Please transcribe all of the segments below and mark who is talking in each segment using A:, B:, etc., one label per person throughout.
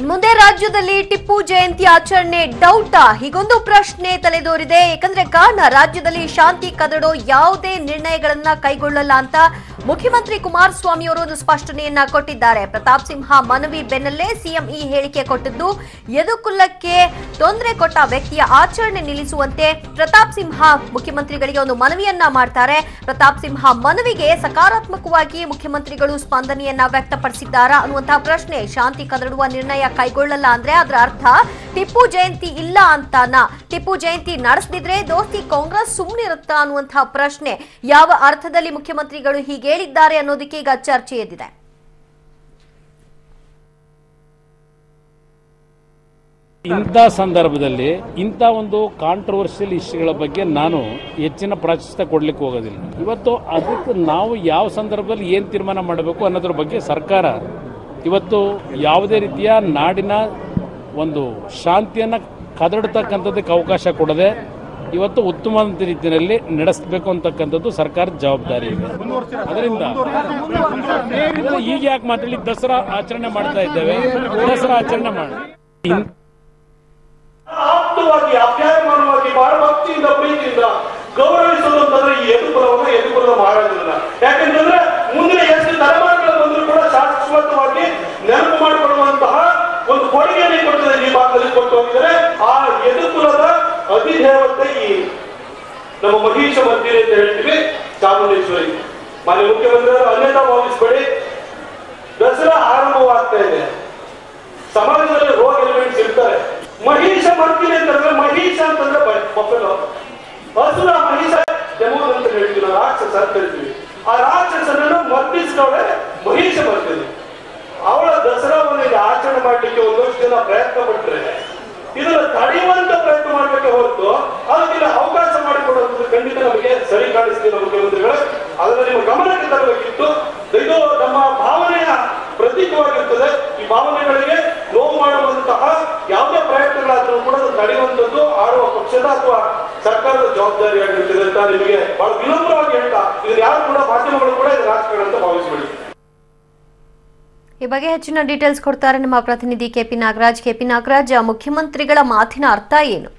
A: ಇನ್ ಮುಂದೆ ರಾಜ್ಯದಲ್ಲಿ ಟಿಪ್ಪು ಜಯಂತಿ ಆಚರಣೆ, ಡೌಟಾ, ಹೀಗೊಂದು ಪ್ರಶ್ನೆ ತಲೆದೋರಿದೆ. ಯಾಕಂದ್ರೆ ಕಾರಣ, ರಾಜ್ಯದಲ್ಲಿ ಶಾಂತಿ ಕದಡೋ ಯಾವುದೇ ನಿರ್ಣಯಗಳನ್ನ ಕೈಗೊಳ್ಳಲ್ಲ ಅಂತ ಮುಖ್ಯಮಂತ್ರಿ ಕುಮಾರಸ್ವಾಮಿ ಅವರು ಒಂದು ಸ್ಪಷ್ಟನೆಯನ್ನ ಕೊಟ್ಟಿದ್ದಾರೆ. ಪ್ರತಾಪ್ ಸಿಂಹ ಮನವಿ ಬೆನ್ನಲ್ಲೇ ಸಿಎಂ ಈ ಹೇಳಿಕೆ ಕೊಟ್ಟಿದ್ದು ಯದುಕುಲಕ್ಕೆ ತೊಂದರೆ ಕೊಟ್ಟ ವ್ಯಕ್ತಿಯ ಆಚರಣೆ ನಿಲ್ಲಿಸುವಂತೆ ಪ್ರತಾಪ್ ಸಿಂಹ ಮುಖ್ಯಮಂತ್ರಿಗಳಿಗೆ ಒಂದು ಮನವಿಯನ್ನ ಮಾಡ್ತಾರೆ. ಪ್ರತಾಪ್ ಸಿಂಹ ಮನವಿಗೆ ಸಕಾರಾತ್ಮಕವಾಗಿ ಮುಖ್ಯಮಂತ್ರಿಗಳು ಸ್ಪಂದನೆಯನ್ನ ವ್ಯಕ್ತಪಡಿಸಿದ್ದಾರಾ ಅನ್ನುವಂತಹ ಪ್ರಶ್ನೆ. ಶಾಂತಿ ಕದಡುವ ನಿರ್ಣಯ ಕೈಗೊಳ್ಳಲ್ಲ ಅಂದ್ರೆ ಅದರ ಅರ್ಥ ಟಿಪ್ಪು ಜಯಂತಿ ಇಲ್ಲ ಅಂತಾನ. ಟಿಪ್ಪು ಜಯಂತಿ ನಡೆಸದಿದ್ರೆ ದೋಸ್ತಿ ಕಾಂಗ್ರೆಸ್ ಸುಮ್ಮನಿರುತ್ತಾ ಅನ್ನುವಂತಹ ಪ್ರಶ್ನೆ. ಯಾವ ಅರ್ಥದಲ್ಲಿ ಮುಖ್ಯಮಂತ್ರಿಗಳು ಹೀಗೆ ಹೇಳಿದ್ದಾರೆ ಅನ್ನೋದಕ್ಕೆ ಈಗ ಚರ್ಚೆ ಎದ್ದಿದೆ.
B: ಇಂಥ ಸಂದರ್ಭದಲ್ಲಿ ಇಂಥ ಒಂದು ಕಾಂಟ್ರವರ್ಷಿಯಲ್ ಇಶ್ಯೂಗಳ ಬಗ್ಗೆ ನಾನು ಹೆಚ್ಚಿನ ಪ್ರಾಶಸ್ತ್ಯ ಕೊಡ್ಲಿಕ್ಕೆ ಹೋಗೋದಿಲ್ಲ. ಇವತ್ತು ಅದಕ್ಕೆ ನಾವು ಯಾವ ಸಂದರ್ಭದಲ್ಲಿ ಏನು ತೀರ್ಮಾನ ಮಾಡಬೇಕು ಅನ್ನೋದ್ರ ಬಗ್ಗೆ ಸರ್ಕಾರ ಇವತ್ತು ಯಾವುದೇ ರೀತಿಯ ನಾಡಿನ ಒಂದು ಶಾಂತಿಯನ್ನು ಕದಡ್ತಕ್ಕಂಥದ್ದಕ್ಕೆ ಅವಕಾಶ ಕೊಡದೆ ಇವತ್ತು ಉತ್ತಮ ರೀತಿಯಲ್ಲಿ ನಡೆಸಬೇಕು ಅಂತಕ್ಕಂಥದ್ದು ಸರ್ಕಾರದ ಜವಾಬ್ದಾರಿ ಇದೆ. ಅದರಿಂದ ಈಗ ಯಾಕೆ ಮಾತಾಡಿ ದಸರಾ ಆಚರಣೆ ಮಾಡ್ತಾ ಇದ್ದೇವೆ. ದಸರಾ ಆಚರಣೆ ಮಾಡಿ
C: ಗೌರವಿಸಲು ಅಂತಂದ್ರೆ ಈ ಮಾಡೋದಿಲ್ಲ ಯಾಕಂತಂದ್ರೆ ಮುಂದಿನ ಅಧಿದೇವತೆ ಈ ನಮ್ಮ ಮಹಿಷ ಮಂದಿರ ಅಂತ ಹೇಳ್ತೀವಿ, ಚಾಮುಂಡೇಶ್ವರಿ. ಮಾನ್ಯ ಮುಖ್ಯಮಂತ್ರಿಗಳು ಅನ್ಯತಾ ಭಾವಿಸ್ಬೇಡಿ ದಸರಾ ಆರಂಭವಾಗ್ತಾ ಇದೆ. ಸಮಾಜದಲ್ಲಿ ರೋಗ ಎಲಿಮೆಂಟ್ಸ್ ಇರ್ತಾರೆ. ಮಹಿಷ ಮರ್ತೀನಿ ಅಂತಂದ್ರೆ ಮಹಿಷ ಅಂತಂದ್ರೆ ಮಕ್ಕಳು. ಹಸುರ ಮಹಿಷ ಯಮೋನ್ ಅಂತ ಹೇಳ್ತೀವಿ ನಾವು, ರಾಕ್ಷಸ ಅಂತ ಹೇಳ್ತೀವಿ. ಆ ರಾಕ್ಷಸನನ್ನು ಮರ್ತಿಸಿದವಳೆ ಮಹಿಷ ಮರ್ತೀನಿ ಅವಳ ದಸರಾವನ್ನು ಆಚರಣೆ ಮಾಡ್ಲಿಕ್ಕೆ ಒಂದಷ್ಟು ಜನ ಪ್ರಯತ್ನ ಪಟ್ಟರೆ ಇದನ್ನ ತಡೆಯುವಂತ ಪ್ರಯತ್ನ ಮಾಡ್ಲಿಕ್ಕೆ ಹೊರತು ಅದಕ್ಕಿಂತ ಅವಕಾಶ ಮಾಡಿಕೊಡುವಂಥದ್ದು ಖಂಡಿತ ನಮಗೆ ಸರಿ ಕಾಣಿಸ್ತಿಲ್ಲ ಮುಖ್ಯಮಂತ್ರಿಗಳೇ ಅದನ್ನು ನಿಮ್ಮ ಗಮನಕ್ಕೆ ತರಬೇಕಿತ್ತು ಇದು ನಮ್ಮ ಭಾವನೆಯ ಪ್ರತೀಕವಾಗಿರ್ತದೆ. ಈ ಭಾವನೆಗಳಿಗೆ ನೋವು ಮಾಡುವಂತಹ ಯಾವುದೇ ಪ್ರಯತ್ನಗಳಾದರೂ ಕೂಡ ಅದನ್ನು ತಡೆಯುವಂಥದ್ದು ಆಡುವ ಪಕ್ಷದ ಅಥವಾ ಸರ್ಕಾರದ ಜವಾಬ್ದಾರಿಯಾಗಿರ್ತದೆ ಅಂತ ನಿಮಗೆ ಬಹಳ ವಿನಮ್ರವಾಗಿ ಹೇಳ್ತಾ ಇದ್ರ ಯಾರು ಕೂಡ ಮಾಧ್ಯಮಗಳು ಕೂಡ ಇದು ರಾಜಕಾರಣ ಅಂತ ಭಾವಿಸಬೇಡಿ.
A: ಈ ಬಗ್ಗೆ ಹೆಚ್ಚಿನ ಡೀಟೇಲ್ಸ್ ಕೊಡ್ತಾರೆ ನಮ್ಮ ಪ್ರತಿನಿಧಿ ಕೆಪಿ ನಾಗರಾಜ್. ಕೆಪಿ ನಾಗರಾಜ್, ಮುಖ್ಯಮಂತ್ರಿಗಳ ಮಾತಿನ ಅರ್ಥ ಏನು?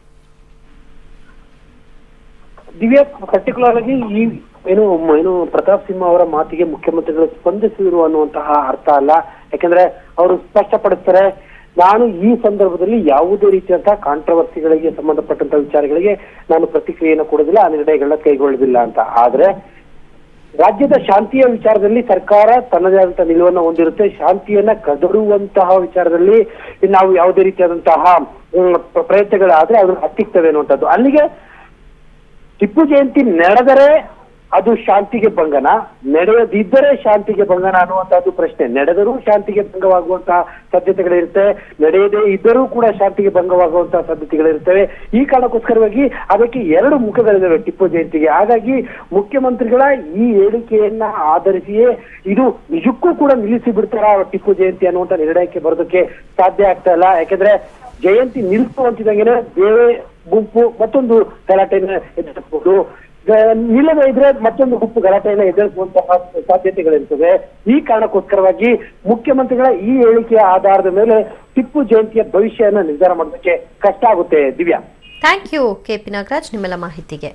D: ದಿವ್ಯಾ ಪರ್ಟಿಕ್ಯುಲರ್ ಆಗಿ ಈ ಏನು ಏನು ಪ್ರತಾಪ್ ಸಿಂಹ ಅವರ ಮಾತಿಗೆ ಮುಖ್ಯಮಂತ್ರಿಗಳು ಸ್ಪಂದಿಸಿದ್ರು ಅನ್ನುವಂತಹ ಅರ್ಥ ಅಲ್ಲ. ಯಾಕಂದ್ರೆ ಅವರು ಸ್ಪಷ್ಟಪಡಿಸ್ತಾರೆ, ನಾನು ಈ ಸಂದರ್ಭದಲ್ಲಿ ಯಾವುದೇ ರೀತಿಯಂತಹ ಕಾಂಟ್ರವರ್ಸಿಗಳಿಗೆ ಸಂಬಂಧಪಟ್ಟಂತ ವಿಚಾರಗಳಿಗೆ ನಾನು ಪ್ರತಿಕ್ರಿಯೆಯನ್ನು ಕೊಡೋದಿಲ್ಲ ಆ ನಿರ್ಣಯಗಳನ್ನ ಕೈಗೊಳ್ಳೋದಿಲ್ಲ ಅಂತ. ಆದ್ರೆ ರಾಜ್ಯದ ಶಾಂತಿಯ ವಿಚಾರದಲ್ಲಿ ಸರ್ಕಾರ ತನ್ನದೇ ಆದಂತಹ ನಿಲುವನ್ನು ಹೊಂದಿರುತ್ತೆ. ಶಾಂತಿಯನ್ನ ಕದಡುವಂತಹ ವಿಚಾರದಲ್ಲಿ ನಾವು ಯಾವುದೇ ರೀತಿಯಾದಂತಹ ಪ್ರಯತ್ನಗಳಾದ್ರೆ ಅದನ್ನು ಹತ್ತಿಕ್ತವೆ ಅನ್ನುವಂಥದ್ದು ಅಲ್ಲಿಗೆ ಟಿಪ್ಪು ಜಯಂತಿ ನಡೆದರೆ ಅದು ಶಾಂತಿಗೆ ಭಂಗನ? ನಡೆಯದಿದ್ದರೆ ಶಾಂತಿಗೆ ಭಂಗನ ಅನ್ನುವಂತಹದ್ದು ಪ್ರಶ್ನೆ. ನಡೆದರೂ ಶಾಂತಿಗೆ ಭಂಗವಾಗುವಂತಹ ಸಾಧ್ಯತೆಗಳಿರುತ್ತೆ. ನಡೆಯದೇ ಇದ್ದರೂ ಕೂಡ ಶಾಂತಿಗೆ ಭಂಗವಾಗುವಂತಹ ಸಾಧ್ಯತೆಗಳಿರ್ತವೆ. ಈ ಕಾರಣಕ್ಕೋಸ್ಕರವಾಗಿ ಅದಕ್ಕೆ ಎರಡು ಮುಖಗಳಿದ್ದಾವೆ ಟಿಪ್ಪು ಜಯಂತಿಗೆ. ಹಾಗಾಗಿ ಮುಖ್ಯಮಂತ್ರಿಗಳ ಈ ಹೇಳಿಕೆಯನ್ನ ಆಧರಿಸಿಯೇ ಇದು ನಿಜಕ್ಕೂ ಕೂಡ ನಿಲ್ಲಿಸಿ ಬಿಡ್ತಾರ ಟಿಪ್ಪು ಜಯಂತಿ ಅನ್ನುವಂತ ನಿರ್ಣಯಕ್ಕೆ ಬರೋದಕ್ಕೆ ಸಾಧ್ಯ ಆಗ್ತಾ ಇಲ್ಲ. ಯಾಕಂದ್ರೆ ಜಯಂತಿ ನಿಲ್ಲಿಸುವಂತಿದಂಗೆನೆ ಬೇರೆ ಗುಂಪು, ಮತ್ತೊಂದು ಗಲಾಟೆಯನ್ನ ಎದುರಿಸಬಹುದು. ನಿಲ್ಲದೇ ಇದ್ರೆ ಮತ್ತೊಂದು ಗುಂಪು ಗಲಾಟೆಯನ್ನ ಎದುರಿಸುವಂತಹ ಸಾಧ್ಯತೆಗಳಿರ್ತವೆ. ಈ ಕಾರಣಕ್ಕೋಸ್ಕರವಾಗಿ ಮುಖ್ಯಮಂತ್ರಿಗಳ ಈ ಹೇಳಿಕೆಯ ಆಧಾರದ ಮೇಲೆ ಟಿಪ್ಪು ಜಯಂತಿಯ ಭವಿಷ್ಯನ ನಿರ್ಧಾರ ಮಾಡೋದಕ್ಕೆ ಕಷ್ಟ ಆಗುತ್ತೆ. Divya.
A: Thank you K P Nagaraj, ನಿಮ್ಮೆಲ್ಲ ಮಾಹಿತಿಗೆ.